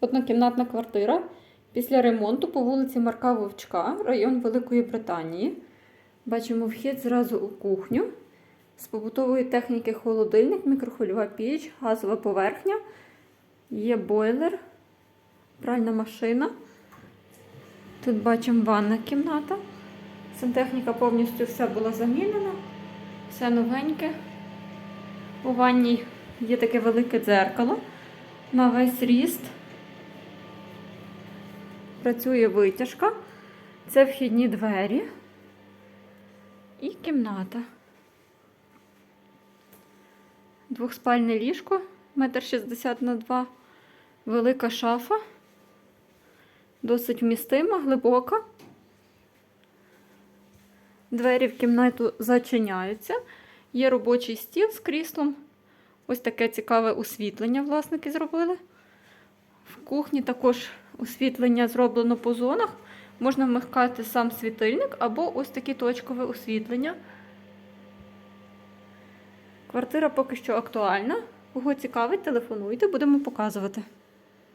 Однокімнатна квартира після ремонту по вулиці Марка Вовчка, район Великої Британії. Бачимо вхід зразу у кухню. З побутової техніки холодильник, мікрохвильова піч, газова поверхня. Є бойлер, пральна машина. Тут бачимо ванна кімната. Сантехніка повністю все була замінена. Все новеньке. У ванній є таке велике дзеркало на весь ріст. Працює витяжка. Це вхідні двері і кімната. Двохспальне ліжко, 1,60 на 2 велика шафа, досить вмістима, глибока. Двері в кімнату зачиняються. Є робочий стіл з кріслом. Ось таке цікаве освітлення власники зробили. Кухні також освітлення зроблено по зонах. Можна вмикати сам світильник або ось таке точкове освітлення. Квартира поки що актуальна. Кого цікавить, телефонуйте, будемо показувати.